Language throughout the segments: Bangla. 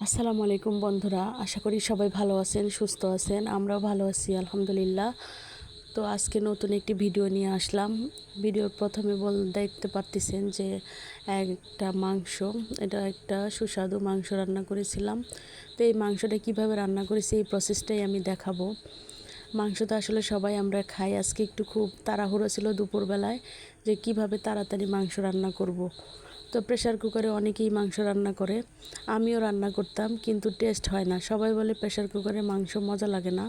আসসালামু আলাইকুম বন্ধুরা, আশা করি সবাই ভালো আছেন, সুস্থ আছেন, আমরাও ভালো আছি, আলহামদুলিল্লাহ। তো আজকে নতুন একটি ভিডিও নিয়ে আসলাম। ভিডিও প্রথমে বল দেখতে পারতেছেন যে একটা মাংস, এটা একটা সুস্বাদু মাংস রান্না করেছিলাম। তো এই মাংসটা কীভাবে রান্না করেছি, এই প্রসেসটাই আমি দেখাবো। মাংস তো আসলে সবাই আমরা খাই। আজকে একটু খুব তাড়াহুড়ো ছিল দুপুরবেলায় যে কীভাবে তাড়াতাড়ি মাংস রান্না করব। তো প্রেশার কুকারে অনেকেই মাংস রান্না করে, আমিও রান্না করতাম কিন্তু টেস্ট হয় না। সবাই বলে প্রেশার কুকারে মাংস মজা লাগে না।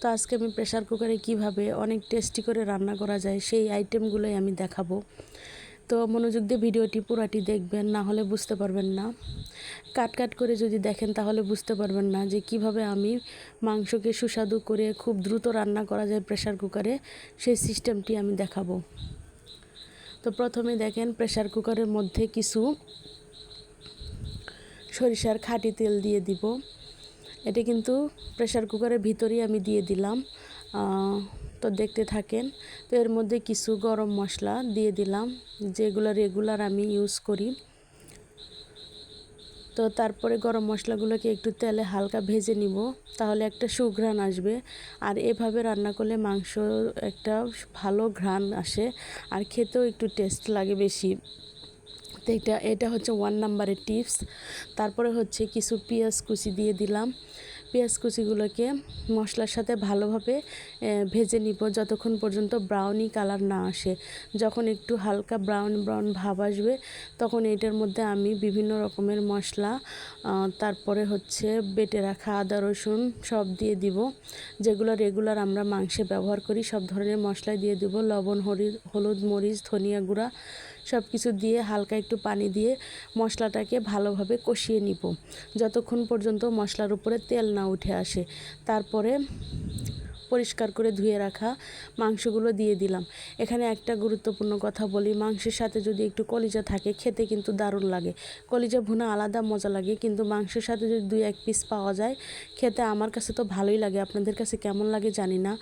তো আজকে আমি প্রেশার কুকারে কীভাবে অনেক টেস্টি করে রান্না করা যায় সেই আইটেমগুলোই আমি দেখাবো। তো মনোযোগ দিয়ে ভিডিওটি পুরাটি দেখবেন, না হলে বুঝতে পারবেন না। কাট কাট করে যদি দেখেন, তাহলে বুঝতে পারবেন না যে কীভাবে আমি মাংসকে সুস্বাদু করে খুব দ্রুত রান্না করা যায় প্রেশার কুকারে, সেই সিস্টেমটি আমি দেখাবো। তো প্রথমে দেখেন প্রেশার কুকারের মধ্যে কিছু সরিষার খাঁটি তেল দিয়ে দিব। এটা কিন্তু প্রেশার কুকারের ভিতরেই আমি দিয়ে দিলাম। তো দেখতে থাকেন। তো এর মধ্যে কিছু গরম মশলা দিয়ে দিলাম, যেগুলো রেগুলার আমি ইউজ করি। তো তারপরে গরম মশলাগুলোকে একটু তেলে হালকা ভেজে নিব, তাহলে একটা সুঘ্রাণ আসবে। আর এভাবে রান্না করলে মাংস একটা ভালো ঘ্রাণ আসে, আর খেতেও একটু টেস্ট লাগে বেশি। তো এটা এটা হচ্ছে ওয়ান নাম্বারের টিপস তারপরে হচ্ছে কিছু পেঁয়াজ কুচি দিয়ে দিলাম। পেঁয়াজ কুচিগুলোকে মশলার সাথে ভালোভাবে ভেজে নিব যতক্ষণ পর্যন্ত ব্রাউনি কালার না আসে। যখন একটু হালকা ব্রাউন ব্রাউন ভাব আসবে, তখন এটার মধ্যে আমি বিভিন্ন রকমের মশলা তারপরে হচ্ছে বেটে রাখা আদা, রসুন সব দিয়ে দিব। যেগুলো রেগুলার আমরা মাংসে ব্যবহার করি, সব ধরনের মশলা দিয়ে দিব। লবণ হলুদ, মরিচ, ধনিয়া গুঁড়া সব কিছু দিয়ে হালকা একটু পানি দিয়ে মশলাটাকে ভালোভাবে কষিয়ে নিব। যতক্ষণ পর্যন্ত মশলার উপরে তেল না উঠে আসে। তারপরে পরিষ্কার করে ধুয়ে রাখা মাংসগুলো দিয়ে দিলাম। এখানে একটা গুরুত্বপূর্ণ কথা বলি, মাংসের সাথে যদি একটু কলিজা থাকে, খেতে কিন্তু দারুণ লাগে। কলিজা ভুনা আলাদা মজা লাগে, কিন্তু মাংসের সাথে যদি দুই এক পিস পাওয়া যায়, খেতে আমার কাছে তো ভালোই লাগে। আপনাদের কাছে কেমন লাগে জানি না।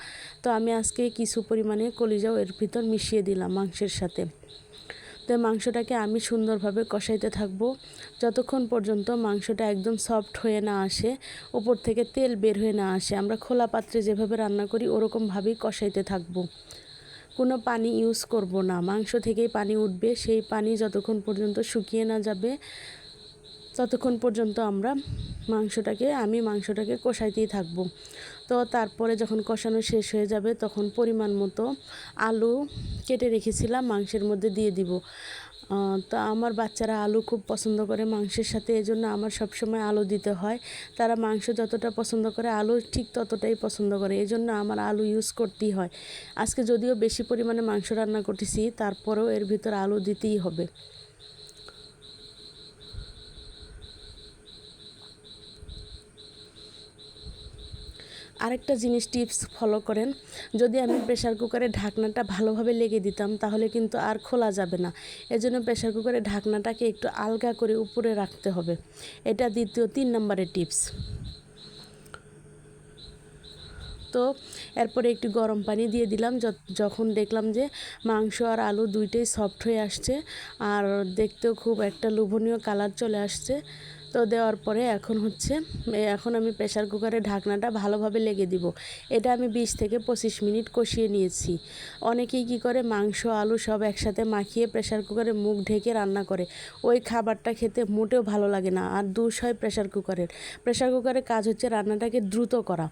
তো আমি আজকে কিছু পরিমাণে কলিজাও এর ভিতর মিশিয়ে দিলাম মাংসের সাথে। তো মাংসটাকে আমি সুন্দরভাবে কষাইতে থাকব। যতক্ষণ পর্যন্ত মাংসটা একদম সফট হয়ে না আসে ওপর থেকে তেল বের হয়ে না আসে, আমরা খোলা পাত্রে যেভাবে রান্না করি ওরকমভাবেই কষাইতে থাকব। কোনো পানি ইউজ করব না। মাংস থেকেই পানি উঠবে, সেই পানি যতক্ষণ পর্যন্ত শুকিয়ে না যাবে ততক্ষণ পর্যন্ত আমরা মাংসটাকে, আমি মাংসটাকে কষাইতেই থাকব। তো তারপরে যখন কষানো শেষ হয়ে যাবে, তখন পরিমাণ মতো আলু কেটে রেখেছিলাম, মাংসের মধ্যে দিয়ে দিব। তো আমার বাচ্চারা আলু খুব পছন্দ করে মাংসের সাথে, এজন্য আমার সবসময় আলু দিতে হয়। তারা মাংস যতটা পছন্দ করে, আলু ঠিক ততটাই পছন্দ করে, এজন্য আমার আলু ইউজ করতেই হয়। আজকে যদিও বেশি পরিমাণে মাংস রান্না করতেছি, তারপরেও এর ভিতর আলু দিতেই হবে। আরেকটা জিনিস টিপস ফলো করেন। যদি আমি প্রেশার কুকারে ঢাকনাটা ভালোভাবে লেগে দিতাম, তাহলে কিন্তু আর খোলা যাবে না। এজন্য প্রেশার কুকারে ঢাকনাটাকে একটু আলগা করে উপরে রাখতে হবে। এটা দ্বিতীয়, তিন নম্বরের টিপস তো, এরপরে একটু গরম পানি দিয়ে দিলাম। যখন দেখলাম যে মাংস আর আলু দুইটাই সফট হয়ে আসছে, আর দেখতেও খুব একটা লোভনীয় কালার চলে আসছে তো দেওয়ার পরে এখন হচ্ছে এখন আমি প্রেশার কুকারে ঢাকনাটা ভালোভাবে লেগে দিব। এটা আমি বিশ থেকে পঁচিশ মিনিট কষিয়ে নিয়েছি। অনেকেই কি করে, মাংস, আলু সব একসাথে মাখিয়ে প্রেশার কুকারে মুখ ঢেকে রান্না করে। ওই খাবারটা খেতে মোটেও ভালো লাগে না, আর দুষ হয় প্রেশার কুকারের প্রেশার কুকারের কাজ হচ্ছে রান্নাটাকে দ্রুত করা।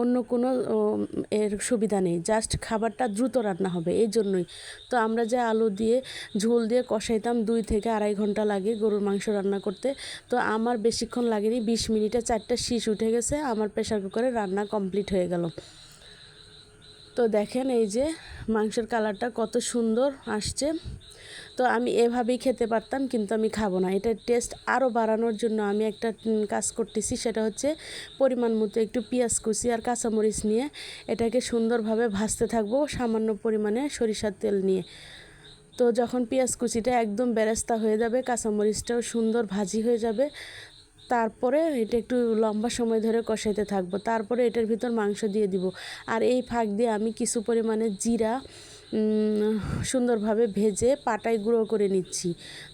অন্য কোনো এর সুবিধা নেই জাস্ট খাবারটা দ্রুত রান্না হবে, এই জন্যই। তো আমরা যে আলু দিয়ে ঝোল দিয়ে কষাইতাম, দুই থেকে আড়াই ঘণ্টা লাগে গরুর মাংস রান্না করতে। তো আমার বেশিক্ষণ লাগেনি, বিশ মিনিটে চারটা শীষ উঠে গেছে, আমার প্রেশার কুকারে রান্না কমপ্লিট হয়ে গেল। তো দেখেন এই যে মাংসের কালারটা কত সুন্দর আসছে। তো আমি এভাবেই খেতে পারতাম, কিন্তু আমি খাব না। এটার টেস্ট আরও বাড়ানোর জন্য আমি একটা কাজ করতেছি, সেটা হচ্ছে পরিমাণ মতো একটু পেঁয়াজ কুচি আর কাঁচামরিচ নিয়ে এটাকে সুন্দরভাবে ভাজতে থাকব সামান্য পরিমাণে সরিষার তেল নিয়ে। তো যখন পেঁয়াজ কুচিটা একদম বেরেস্তা হয়ে যাবে, কাঁচামরিচটাও সুন্দর ভাজি হয়ে যাবে, তারপরে এটা একটু লম্বা সময় ধরে কষাইতে থাকব। তারপরে এটার ভিতর মাংস দিয়ে দিব। আর এই ফাঁক দিয়ে আমি কিছু পরিমাণে জিরা সুন্দরভাবে ভেজে পাটায় গুঁড়ো করে নিচ্ছি।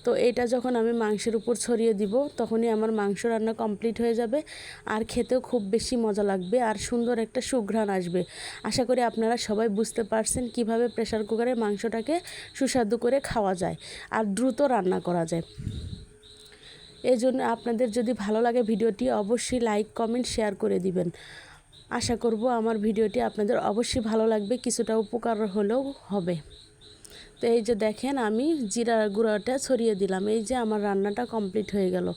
তো এটা যখন আমি মাংসের উপর ছড়িয়ে দিব, তখনই আমার মাংস রান্না কমপ্লিট হয়ে যাবে। আর খেতেও খুব বেশি মজা লাগবে আর সুন্দর একটা সুঘ্রাণ আসবে। আশা করি আপনারা সবাই বুঝতে পারছেন কীভাবে প্রেশার কুকারে মাংসটাকে সুস্বাদু করে খাওয়া যায় আর দ্রুত রান্না করা যায়। এই জন্য আপনাদের যদি ভালো লাগে ভিডিওটি, অবশ্যই লাইক, কমেন্ট, শেয়ার করে দিবেন। আশা করব আমার ভিডিওটি আপনাদের অবশ্যই ভালো লাগবে, কিছুটা উপকার হলেও হবে। তো এই যে দেখেন, আমি জিরা গুঁড়োটা ছড়িয়ে দিলাম। এই যে আমার রান্নাটা কমপ্লিট হয়ে গেল।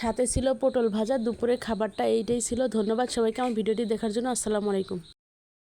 সাথে ছিল পটল ভাজা, দুপুরের খাবারটা এইটাই ছিল। ধন্যবাদ সবাইকে আমার ভিডিওটি দেখার জন্য। আসসালামু আলাইকুম।